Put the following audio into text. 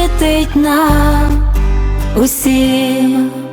світить нам усім.